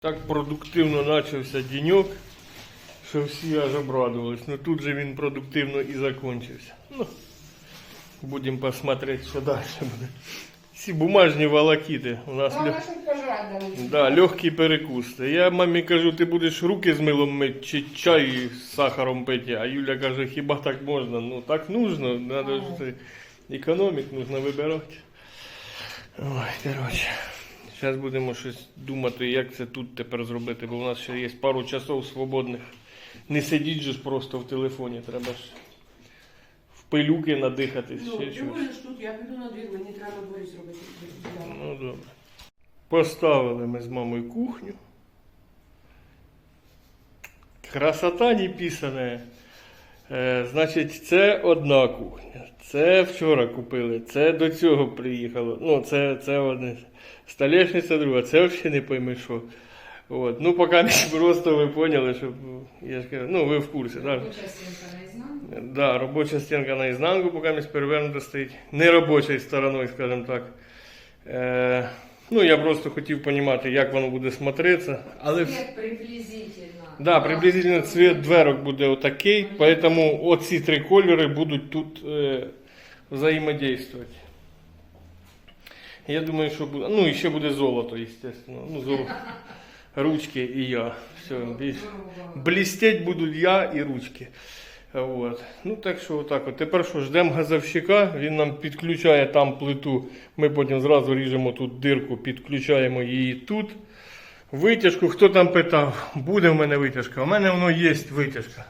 Так продуктивно почався денек, що всі аж обрадувались. Ну тут же він продуктивно і закончився. Ну, будемо посмотреть, що далі буде. Всі бумажні волокіти. У нас дали. да, легкий перекус. Я мамі кажу, ти будеш руки з милом мити чи чай з сахаром пити. А Юля каже, хіба так можна? Ну так нужно, надо ж економік, нужно вибирати. Ой, коротше. Зараз будемо щось думати, як це тут тепер зробити, бо у нас ще є пару часов свободних. Не сидіть же ж просто в телефоні, треба ж в пилюки надихатись. Ну, ще ти щось. будеш тут, я піду на двір, мені треба дворі зробити. Ну добре. Поставили ми з мамою кухню. Красота неписана. Е, значить, це одна кухня. Це вчора купили, це до цього приїхало. Ну, це, це одне. Столешниця друга, це взагалі не пойми що. От. Ну, поки не просто ви поняли, що я ж кажу, ну ви в курсі, так? Частинка наізнанку. Да, робоча стінка наізнанку, поки місь перевернута стоїть. Не робочою стороною, скажімо так. Е, ну, я просто хотів розуміти, як воно буде смотреться. Але Цвет приблизительно. Да, приблизительно цвет дверок буде отакий, поэтому оці три кольори будуть тут е, взаємодействувати. Я думаю, що буде. Ну, і ще буде золото, естественно. Ну, золото. Ручки і я. Все, більше. Блістеть будуть я і ручки. От. Ну так що отак. От. Тепер що, ждемо газовщика, він нам підключає там плиту. Ми потім зразу ріжемо тут дирку, підключаємо її тут. Витяжку, хто там питав, буде в мене витяжка. У мене воно є витяжка.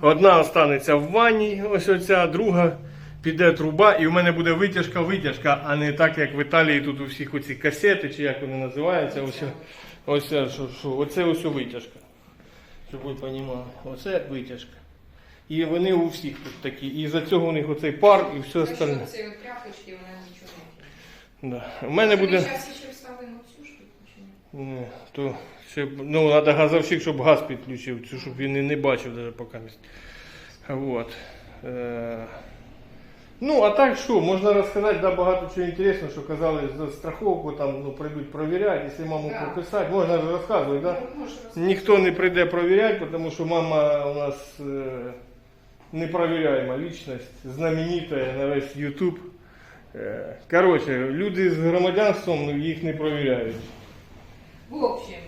Одна останеться в ванні, ось оця, друга піде труба, і в мене буде витяжка, витяжка, а не так, як в Італії тут у всіх оці касети, чи як вони називаються. Ось, ось, що, що, оце ось витяжка. Щоб ви розуміли. Оце витяжка. І вони у всіх тут такі. І за цього у них оцей пар і все остальне. Якщо цієї тряпочки, вона нічого не Да. У мене буде. Ні, то ще, ну, треба газовщик, щоб газ підключив, щоб він і не бачив навіть поки. Вот. Е, ну, а так що, можна розказати да, багато чого інтересного, що казали за страховку, там ну, прийдуть перевіряти, якщо маму Да. прописати, можна ж розказувати, да? Ну. Ніхто не прийде перевіряти, тому що мама у нас е, непроверяема личность, знаменита на весь YouTube. Е, коротше, люди з громадянством їх не перевіряють. В общем,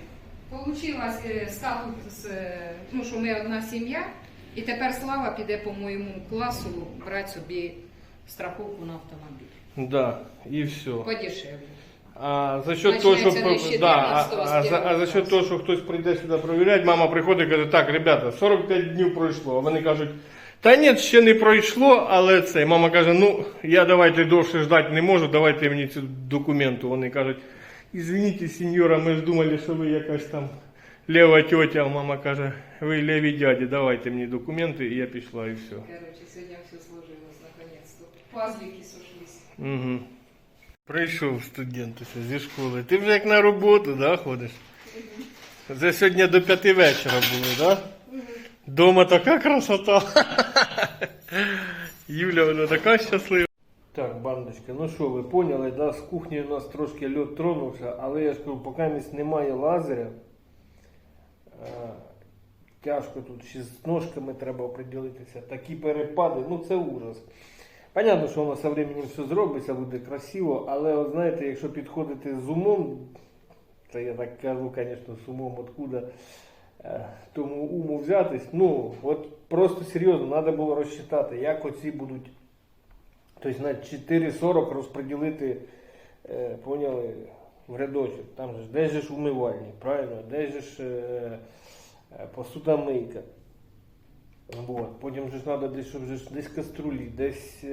получилось е, статус, е, ну, що ми одна сім'я, і тепер Слава піде по моєму класу брати собі страховку на автомобіль. Да, і все. Подешевле. А за счет того, що да, а, а, за, а за счет того, що хтось прийде сюди перевіряти, мама приходить і каже, так, ребята, 45 днів пройшло. А вони кажуть, та ні, ще не пройшло, але це. Мама каже, ну я давайте довше ждати не можу, давайте мені цю документу. Вони кажуть, извините, сеньора, ми ж думали, що ви якась там лева тетя. А мама каже, ви леві дяді, давайте мені документи, і я пішла, і все. Короче, сегодня все сложилось наконец-то. Пазлики сошлись. Угу. Прийшов студент ось зі школи. Ти вже як на роботу, да, ходиш? Це сьогодні до п'яти вечора було, да? Дома така красота. Юля, вона така щаслива. Так, бандочка, ну що, ви поняли, да? з кухні у нас трошки льот тронувся, але я ж кажу, поки місць немає лазеря. е, Тяжко тут ще з ножками треба оприділитися. Такі перепади, ну це ужас. Понятно, що воно со временем все зробиться, буде красиво, але от знаєте, якщо підходити з умом, це я так кажу, звісно, з умом откуда е, тому уму взятись, ну, от просто серйозно, треба було розчитати, як оці будуть, тобто на 4,40 розподілити, е, поняли, в рядочок. Там же де ж умивальник, правильно, де ж е, е, посудомийка. Вот. Потім же ж треба десь, щоб ж десь каструлі, десь,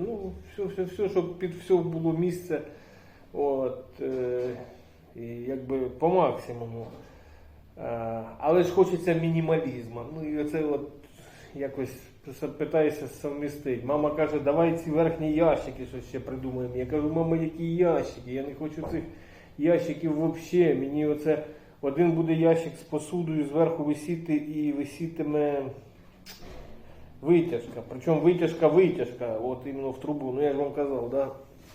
ну, все, все, все, щоб під все було місце. От, і якби по максимуму. Але ж хочеться мінімалізму. Ну і оце от якось питаюся совмістити. Мама каже, давай ці верхні ящики щось ще придумаємо. Я кажу, мама, які ящики? Я не хочу цих ящиків взагалі. Мені оце один буде ящик з посудою зверху висіти і висітиме витяжка. Причому витяжка витяжка, от іменно в трубу, ну я ж вам казав, да?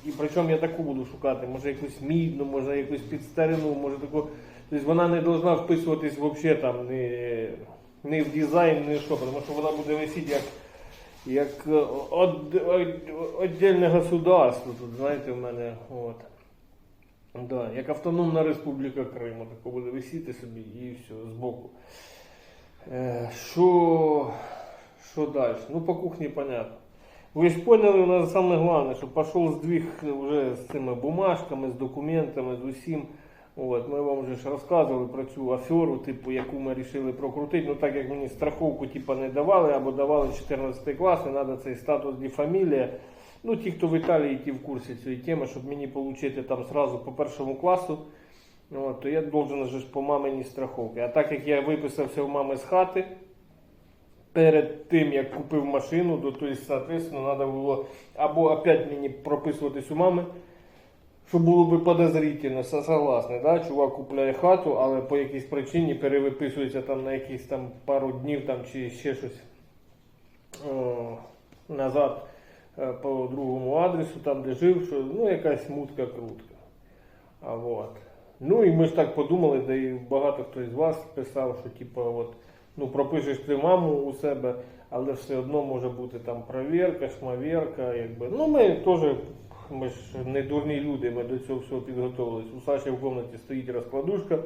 І причому я таку буду шукати, може якусь мідну, може якусь підстарину, може таку Тобто вона не повинна вписуватись взагалі там не, не в дизайн, не що, тому що вона буде висіти як, як е, од, од, государство. Тут, знаєте, в мене от. Да, як Автономна Республіка Крим, тако буде висіти собі і все, збоку. Е, Що, що далі? Ну, по кухні понятно. Ви ж поняли, у нас саме головне, що пішов здвиг вже з цими бумажками, з документами, з усім. От, ми вам вже ж розказували про цю аферу, типу, яку ми вирішили прокрутити. Ну так як мені страховку типу, не давали, або давали 14 клас, і треба цей статус де фамілія. Ну, ті, хто в Італії, ті в курсі цієї теми, щоб мені отримати там сразу по першому класу, от, то я должен же ж по маминій страховці. А так як я виписався в мами з хати, перед тим, як купив машину, то, то соответственно, треба було або опять мені прописуватись у мами, що було би подозрительно, со- согласний, да? чувак купляє хату, але по якійсь причині перевиписується там на якісь там пару днів там, чи ще щось о, назад е, по другому адресу, там де жив, що ну якась мутка крутка. А вот. Ну і ми ж так подумали, да і багато хто із вас писав, що типу, от, ну пропишеш ти маму у себе, але все одно може бути там провірка, шмавірка, якби. Ну ми теж, ми ж не дурні люди, ми до цього всього підготовились. У Саші в кімнаті стоїть розкладушка,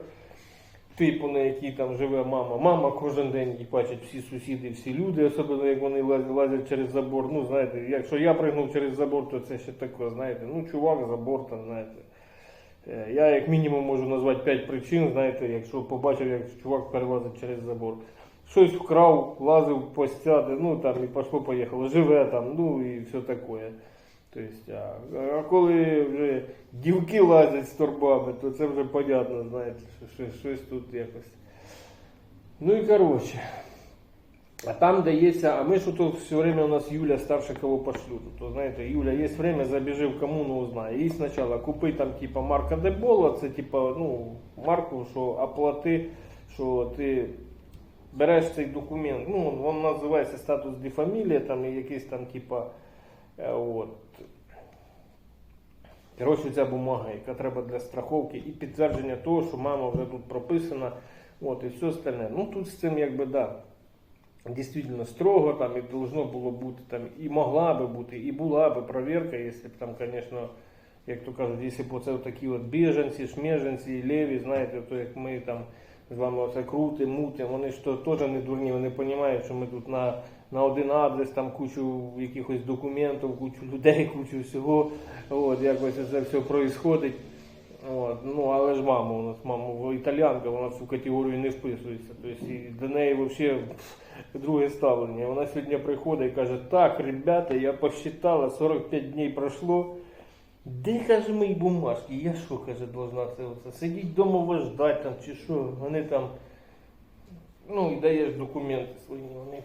типу, на якій там живе мама. Мама кожен день її бачать всі сусіди, всі люди, особливо як вони лазять, через забор. Ну, знаєте, якщо я пригнув через забор, то це ще таке, знаєте, ну чувак, забор там, знаєте. Е, Я як мінімум можу назвати 5 причин, знаєте, якщо побачив, як чувак перелазить через забор. Щось вкрав, лазив по стяди, ну там і пішло поїхало, живе там, ну і все таке. Тобто, а, а коли вже дівки лазять з торбами, то це вже понятно, знаєте, що щось, тут якось. Ну і коротше. А там дається, а ми ж тут все время у нас Юля старше кого пошлют. То знаєте, Юля, є время, забіжи в коммуну, узнай. І спочатку купи там типа марка Дебола, це типа, ну, марку, що оплати, що ти береш цей документ, ну, він називається статус де фамілія, там якийсь там, типа, е, от. Коротше, ця бумага, яка треба для страховки, і підтвердження того, що мама вже тут прописана, от, і все остальне. Ну тут з цим якби да. Дійсно строго там і должно було бути там, і могла би бути, і була би провірка, якщо б там, звісно, як то кажуть, якщо б оце такі от біженці, шмеженці, леві, знаєте, то як ми там з вами оце крутим, мутим, вони ж то теж не дурні, вони розуміють, що ми тут на, на один адрес, там кучу якихось документів, кучу людей, кучу всього, от, якось це все відбувається. От, ну, але ж мама у нас, мама італіянка, вона в цю категорію не вписується. Тобто до неї взагалі друге ставлення. Вона сьогодні приходить і каже, так, ребята, я посчитала, 45 днів пройшло. Де каже мої бумажки? Я що, каже, должна це оце? Сидіть вдома вас там чи що? Вони там. Ну і даєш документи свої. Вони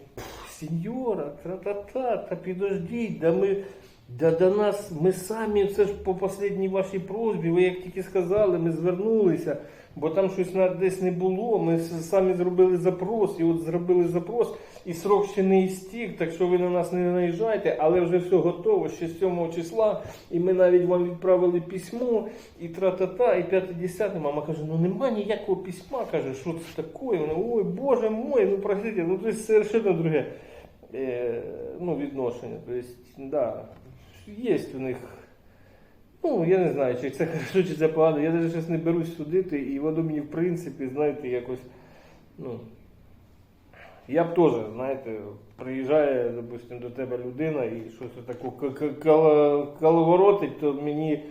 сеньора, тра-та-та, та підождіть, да ми. Да до нас ми самі, це ж по останній вашій просьбі, ви як тільки сказали, ми звернулися, бо там щось десь не було. Ми самі зробили запрос, і от зробили запрос, і срок ще не істік, так що ви на нас не наїжджайте, але вже все готово, ще з 7 числа, і ми навіть вам відправили письмо, і тра-та-та, і 5-10. Мама каже, ну нема ніякого письма, каже, що це таке? Вона, ой, боже мой, ну простите, ну це совершенно друге е, ну, відношення. Тобто, да, є у них. Ну, я не знаю, чи це хорошо, чи це погано. Я навіть щось не берусь судити, і воно мені, в принципі, знаєте, якось. Ну, я б теж, знаєте, приїжджає, допустим, до тебе людина і щось таке коловоротить, то мені.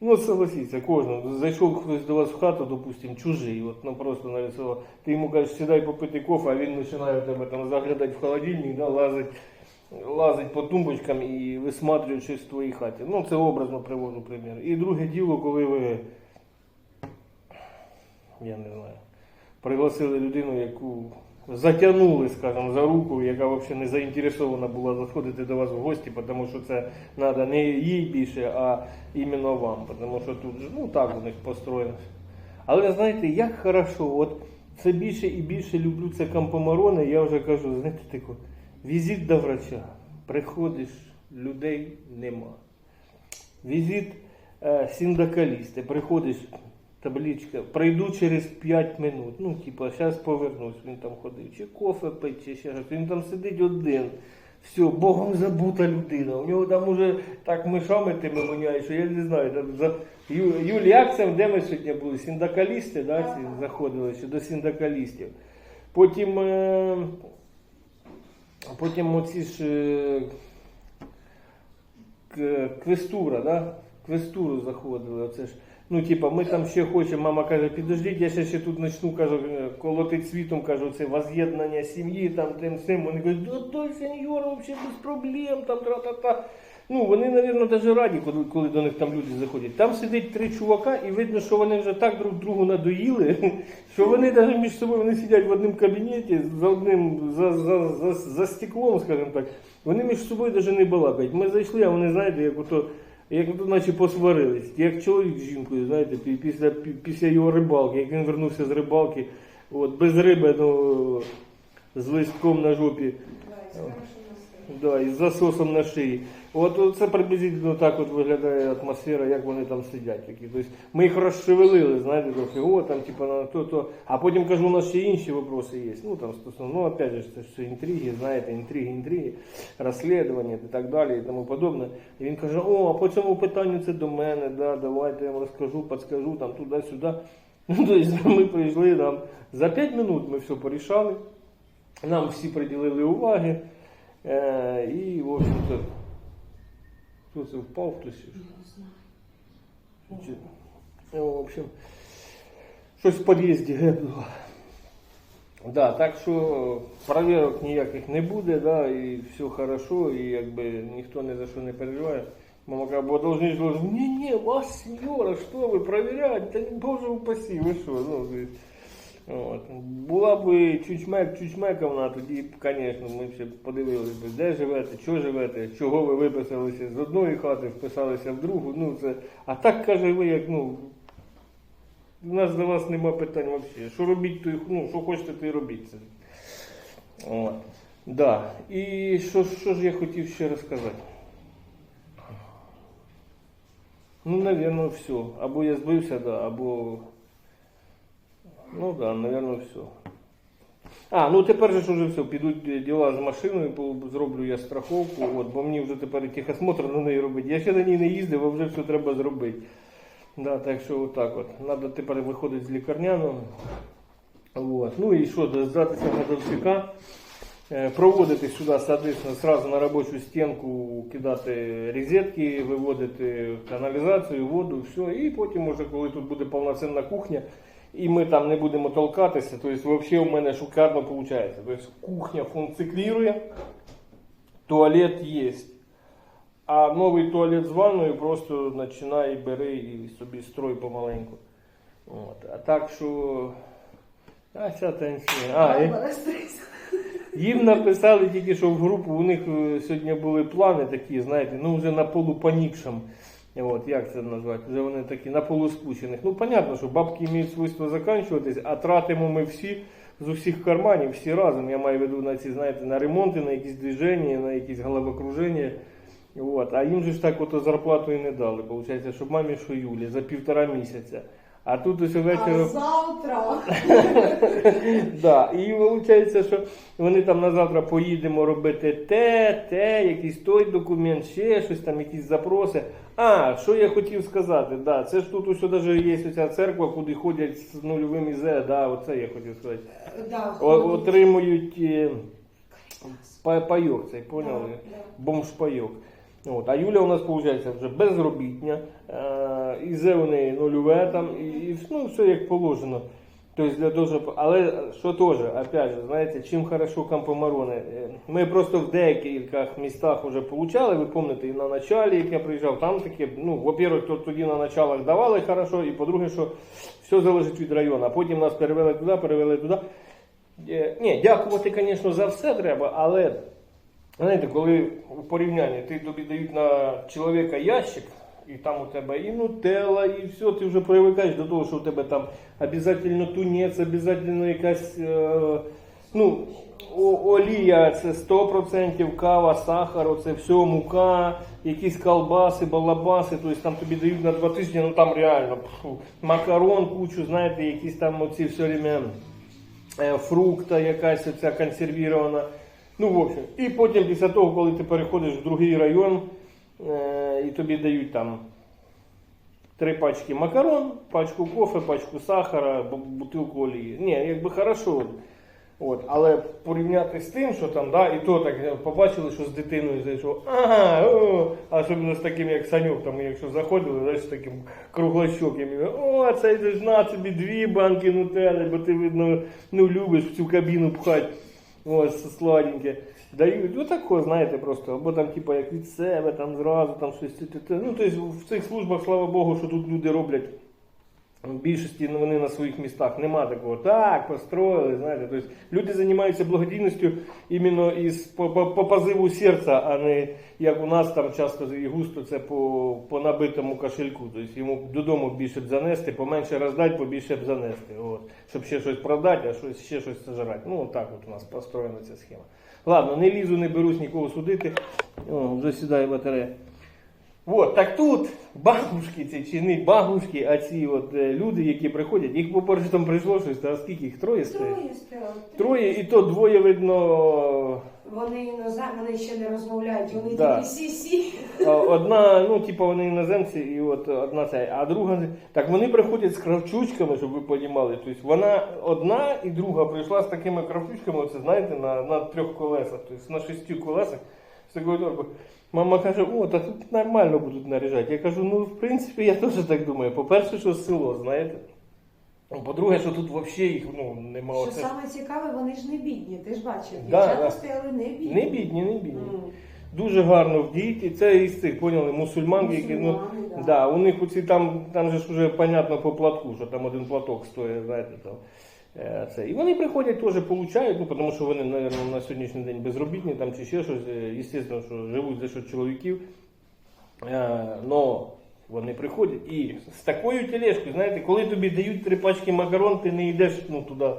Ну, согласіться, кожен. Зайшов хтось до вас в хату, допустим, чужий, от ну просто нарисував. Ти йому кажеш, сідай попити кофе, а він починає тебе там заглядати в холодильник, да, лазить, лазить по тумбочкам і висматрює щось в твоїй хаті. Ну, це образно приводжу примір. І друге діло, коли ви, я не знаю, пригласили людину, яку затягнули, скажімо, за руку, яка взагалі не заінтересована була заходити до вас в гості, тому що це треба не їй більше, а іменно вам. Тому що тут ну так у них построєно. Але знаєте, як хорошо, от це більше і більше люблю це кампомарони, я вже кажу, знаєте, тако, візит до врача. Приходиш, людей нема. Візит е, синдикалісти, приходиш, табличка. Прийду через 5 минут. Ну, типа, зараз повернусь. Він там ходив. Чи кофе пить, чи ще щось. Він там сидить один. Все, Богом забута людина. У нього там уже так мишами тими воняє, що я не знаю. Там за... Ю... Як це, де ми сьогодні були? Синдикалісти, да, ці заходили ще до синдикалістів. Потім, е... потім оці ж е... квестура, да? Квестуру заходили. Оце ж. Ну, типа, ми там ще хочемо, мама каже, підождіть, я ще, ще тут почну, кажу, е, колотить світом, кажу, це воз'єднання сім'ї, там тим цим. Вони кажуть, да той сеньор взагалі без проблем, там тра-та-та. Ну, вони, мабуть, навіть раді, коли, коли до них там люди заходять. Там сидить три чувака, і видно, що вони вже так друг другу надоїли, що вони навіть між собою вони сидять в одному кабінеті за одним за, за, за, за стеклом, скажімо так. Вони між собою навіть не балакають. Ми зайшли, а вони, знаєте, як ото. Як ото наче посварились, як чоловік з жінкою, знаєте, після, після його рибалки, як він вернувся з рибалки, от, без риби, ну, з листком на жопі. Да, і з засосом на шиї. От це приблизительно так от виглядає атмосфера, як вони там сидять. Такі. Тобто ми їх розшевелили, знаєте, трохи, о, там, типа, на то, то. А потім кажу, у нас ще інші вопроси є. Ну, там, стосовно, ну, опять же, це все інтриги, знаєте, інтриги, інтриги, розслідування і так далі, і тому подобне. І він каже, о, а по цьому питанню це до мене, да, давайте я вам розкажу, підскажу, там, туди-сюди. Ну, тобто ми прийшли, там, за 5 минут ми все порішали, нам всі приділили уваги. Е, і, в общем-то, хто це впав, хтось. чи що? Чи- Ну, в общем, щось в під'їзді гепнуло. Да, так що перевірок ніяких не буде, да, і все хорошо, і якби ніхто ні за що не переживає. Мама каже, бо должны ж ні, ні, вас, сеньора, що ви, проверять, та боже упаси, ви що, ну, От. Була б чучмек, чучмековна, тоді, б, звісно, ми ще подивилися, де живете, що живете, чого ви виписалися з одної хати, вписалися в другу. Ну, це... А так каже ви, як ну. У нас до вас нема питань взагалі. Що робіть, то ну, що хочете, то й робіть це. От. Да. І що, що ж я хотів ще розказати? Ну, напевно, все. Або я збився, да, або. Ну да, наверное, все. А, ну тепер же ж уже все, підуть діла з машиною, зроблю я страховку, от, бо мені вже тепер і техосмотр на неї робити. Я ще на ній не їздив, а вже все треба зробити. Да, так що отак от. Надо тепер виходити з лікарняного. От. Ну і що, здатися на довсіка, е, проводити сюди, соответственно, сразу на робочу стінку кидати розетки, виводити каналізацію, воду, все. І потім, уже, коли тут буде повноцінна кухня, і ми там не будемо толкатися, то есть взагалі у мене шикарно виходить. Тобто кухня функціонує, туалет є. А новий туалет з ванною просто починай, бери і собі строй помаленьку. От. А так що. А ця танцює. А, і... Їм написали тільки, що в групу у них е, сьогодні були плани такі, знаєте, ну вже на полупанікшам. От, як це назвати? Вже вони такі на полуспущених. Ну, понятно, що бабки мають свойство закінчуватись, а тратимо ми всі з усіх карманів, всі разом. Я маю в виду на ці, знаєте, на ремонти, на якісь движення, на якісь головокруження. От. А їм же ж так ото зарплату і не дали. Получається, щоб мамі, що Юлі, за півтора місяця. А тут ось А завтра Да, і виходить, що вони там на завтра поїдемо робити те, те, якийсь той документ, ще щось там, якісь запроси. А, що я хотів сказати, да, це ж тут ось навіть є оця церква, куди ходять з нульовим ізе, да, оце я хотів сказати. да, О, отримують е, па- пайок цей, поняли? Да, да. Бомж-пайок. От. А Юля у нас, виходить, вже безробітня, е, ізе у нульове там, і, і ну, все як положено. Тобто для щоб- але що теж, опять же, знаєте, чим хорошо Кампомарони. е, Ми просто в деяких містах вже получали, ви пам'ятаєте, і на началі, як я приїжджав, там таке, ну, во-первых, то тоді на началах давали хорошо, і по-друге, що все залежить від району. А потім нас перевели туди, перевели туди. Е, Ні, дякувати, звісно, за все треба, але знаєте, коли в порівнянні ти тобі дають на чоловіка ящик, і там у тебе і нутелла, і все, ти вже привикаєш до того, що у тебе там обов'язково тунець, обов'язково якась е, Ну, олія це 100%, кава, сахар, це все, мука, якісь колбаси, балабаси, тобто там тобі дають на два тижні, ну там реально пфу, макарон, кучу, знаєте, якісь там оці все время е, фрукта якась оця консервірована. Ну, в общем. І потім після того, коли ти переходиш в другий район, е, і тобі дають там три пачки макарон, пачку кофе, пачку сахара, бутилку олії. Ні, якби хорошо. От, але порівняти з тим, що там, да, і то так е, побачили, що з дитиною зайшов, ага, о, особливо з таким, як Санюк, там, якщо заходили, знаєш, з таким круглощоким, о, це ж на тобі дві банки нутелли, бо ти, видно, ну, любиш в цю кабіну пхати. Ось сладеньке. Дають, отако, знаєте, просто, або там, типа, як від себе, там зразу, там щось. Ну, тобто в цих службах, слава Богу, що тут люди роблять. В більшості ну, вони на своїх містах нема такого. Так, построїли, знаєте. Тобто люди займаються благодійністю іменно із по, по, по позиву серця, а не як у нас там часто і густо це по, по набитому кошельку. Тобто йому додому більше б занести, поменше роздати, побільше б занести. От. Щоб ще щось продати, а щось, ще щось сожрати. Ну, так от у нас построєна ця схема. Ладно, не лізу, не берусь нікого судити. О, вже батарея. Вот, так тут бабушки ці чи не бабушки, а ці от е, люди, які приходять, їх по-перше там прийшло щось, та скільки їх троє стоїть? Троє стояло. Троє, і то двоє видно. Вони іноземні, вони ще не розмовляють, вони Да. тільки сі-сі. а, Одна, ну, типу, вони іноземці, і от одна ця, а друга. Так вони приходять з кравчучками, щоб ви розуміли. Тобто вона одна і друга прийшла з такими кравчучками, оце знаєте, на, на трьох колесах, тобто на шести колесах. З такою торбою. Мама каже, о, та тут нормально будуть наряжати. Я кажу, ну в принципі, я теж так думаю. По-перше, що село, знаєте. По-друге, що тут взагалі їх ну, нема. Що саме цікаве, вони ж не бідні, ти ж бачив. Да, Дівчата да. стояли не бідні. Не бідні, не бідні. Ну, Дуже гарно вдіють, і це із цих, поняли, мусульманки, які, ну, да. да, у них оці там, там же ж вже понятно по платку, що там один платок стоїть, знаєте, там. Е, Це. І вони приходять теж получають, ну, тому що вони, мабуть, на сьогоднішній день безробітні там, чи ще щось, е, звісно, що живуть за що чоловіків. Але вони приходять і з такою тележкою, знаєте, коли тобі дають три пачки макарон, ти не йдеш ну, туди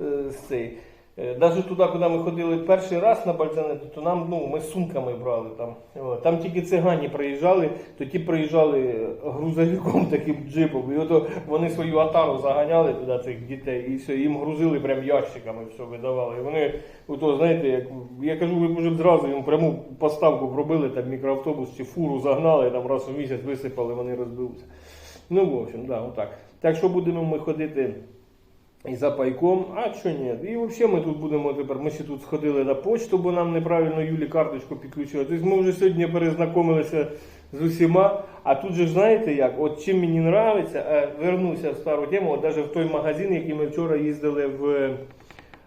е, з цей. Навіть туди, куди ми ходили перший раз на Бальзанету, то нам ну, ми сумками брали там. Там тільки цигані приїжджали, то ті приїжджали грузовиком таким джипом. І ото вони свою атару заганяли туди цих дітей, і все, їм грузили прям ящиками, все видавали. І вони, ото, знаєте, як я кажу, ви може зразу їм пряму поставку пробили, там мікроавтобус чи фуру загнали, там раз у місяць висипали, вони розбилися. Ну, в общем, да, отак. Так що будемо ми ходити. І за пайком, а що ні? І взагалі ми тут будемо тепер. Ми ще тут сходили на почту, бо нам неправильно Юлі карточку підключили. Тобто ми вже сьогодні перезнайомилися з усіма. А тут же знаєте як, от чим мені подобається, е, вернуся в стару тему, от навіть в той магазин, який ми вчора їздили в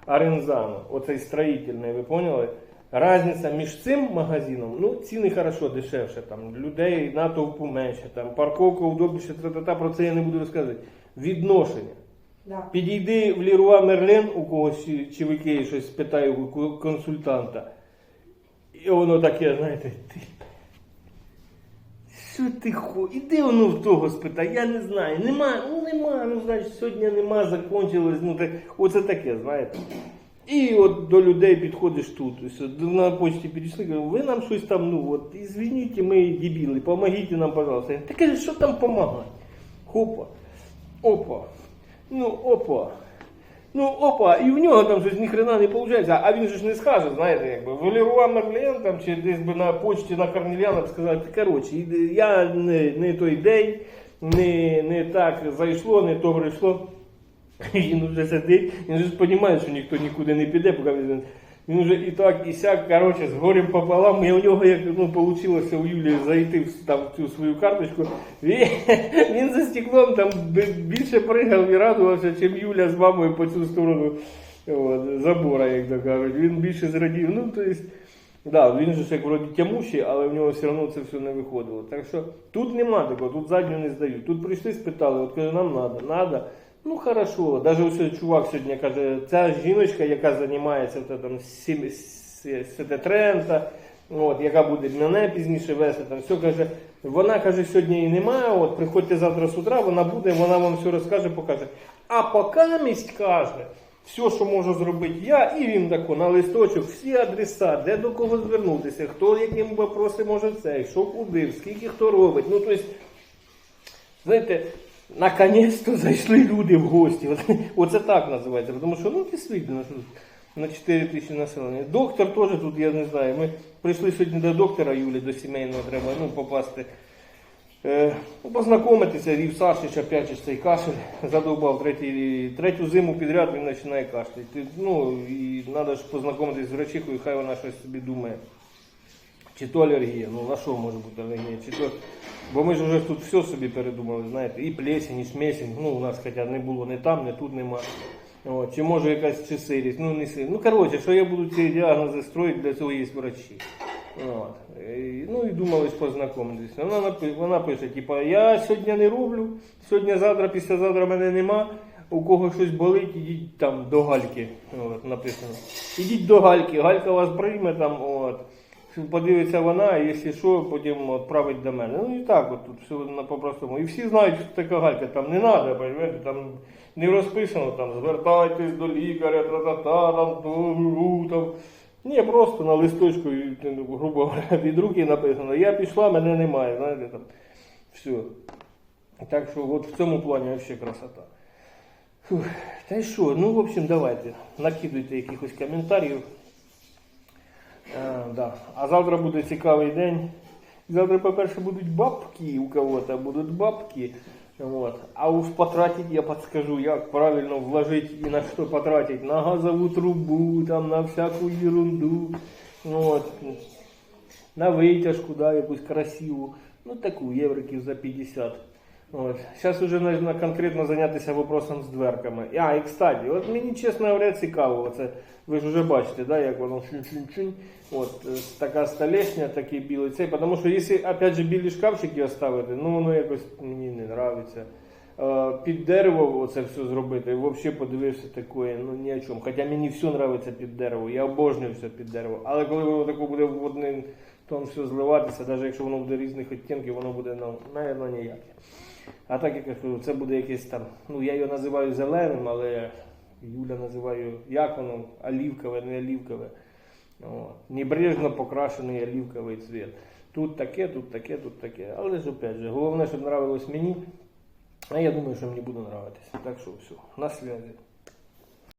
Арензано, оцей строїтельний, ви поняли? Разниця між цим магазином, ну ціни хорошо дешевше, там людей натовпу менше, там парковка удобніше, тра-та-та, про це я не буду розказувати. Відношення. Да. Підійди в Ліруа Мерлен у когось чи- в Ікеї щось спитаю у консультанта. І воно таке, знаєте, ти. Що ти хо? Іди воно в того спитай, я не знаю. Нема, ну нема, ну значить сьогодні нема, закончилось. Ну так, оце таке, знаєте. І от до людей підходиш тут. Ось, на почті підійшли, кажу, ви нам щось там, ну от, ізвініть, ми дебіли, помогіть нам, пожалуйста. Ти кажеш, що там помагати? Хопа, опа. Ну, опа. Ну, опа, і в нього там щось ніхрена не виходить, а він же ж не скаже, знаєте, якби в Леруа Мерлен там чи десь би на почті на Корнельяна сказав, сказати, коротше, я не, не той день, не, не так зайшло, не то прийшло. Він вже сидить, він же розуміє, що ніхто нікуди не піде, поки він. Він вже і так, і сяк, коротше, з горем пополам, і у нього як ну, вийшло у Юлії зайти в, там, в цю свою карточку. Він, він за стеклом там більше пригав і радувався, чим Юля з мамою по цю сторону от, забора, як то кажуть. Він більше зрадів. Ну, то есть, да, він же ж як вроді тямущий, але в нього все одно це все не виходило. Так що тут нема такого, тут задню не здають. Тут прийшли, спитали, от каже, нам треба, треба. Ну хорошо, даже ось чувак сьогодні каже, ця жіночка, яка займається там, сім- с- Трента, от, яка буде мене пізніше вести, там все каже, вона каже, сьогодні її немає, от приходьте завтра з утра, вона буде, вона вам все розкаже, покаже. А поки мість каже, все, що можу зробити я, і він тако на листочок, всі адреса, де до кого звернутися, хто яким вопроси може цей, що куди, скільки хто робить. Ну, тобто, знаєте, наконець-то зайшли люди в гості. Оце так називається. Тому що, ну, дійсно, що на 4 тисячі населення. Доктор теж тут, я не знаю. Ми прийшли сьогодні до доктора Юлі, до сімейного треба ну, попасти. Е, ну, познайомитися, Рів Сашич, опять же, цей кашель задовбав третій, третю зиму підряд, він починає кашляти. Ну, і треба ж познайомитися з врачихою, хай вона щось собі думає. Чи то алергія, ну на що може бути алергія? Чи то... Бо ми ж вже тут все собі передумали, знаєте, і плесень, і смесень, ну у нас хоча не було не там, не тут нема. От, чи може якась чи сирість, ну не сирість. Ну коротше, що я буду ці діагнози строїти, для цього є врачі. От. І, ну і думали познайомитися. Вона, вона пише, типа, я сьогодні не роблю, сьогодні, завтра, післязавтра мене нема. У кого щось болить, ідіть там до Гальки. От, написано. Ідіть до Гальки, Галька вас прийме там. От. Подивиться вона, і якщо що, потім відправить до мене. Ну і так, от тут все по-простому. І всі знають, що така галька, там не треба, розумієте, там не розписано, там звертайтесь до лікаря, та-та-та, там, ту, там. Ні, просто на листочку, грубо говоря, від руки написано. Я пішла, мене немає, знаєте, там. Все. Так що от в цьому плані взагалі красота. Фух. Та й що, ну, в общем, давайте, накидуйте якихось коментарів. А, да. а завтра буде цікавий день. Завтра, по-перше, будуть бабки у кого-то, будуть бабки. Вот. А уж потратить я подскажу, як правильно вложить и на что потратить. На газовую трубу, там, на всякую ерунду. Вот. На витяжку, да, якусь красиву. Ну, таку, євриків за 50. От. Зараз вже можна конкретно зайнятися вопросом з дверками. А, і кстати, от мені, чесно говоря, цікаво. Оце, ви ж вже бачите, да, як воно чин-чин-чин. От, е, така столешня, такий білий цей. Тому що якщо, опять же, білі шкафчики оставити, ну воно якось мені не подобається. Е, Під дерево оце все зробити, взагалі подивився таке, ну ні о чому. Хоча мені все подобається під дерево, я обожнюю все під дерево. Але коли воно таке буде в один тон все зливатися, навіть якщо воно буде різних відтінків, воно буде, ну, навіть ніяке. А так я кажу, це буде якесь там, ну я його називаю зеленим, але Юля називає як воно, олівкове, не олівкове. Небрежно покрашений олівковий цвіт. Тут таке, тут таке, тут таке. Але ж опять же, головне, щоб нравилось мені. А я думаю, що мені буде нравитися. Так що все, на связи.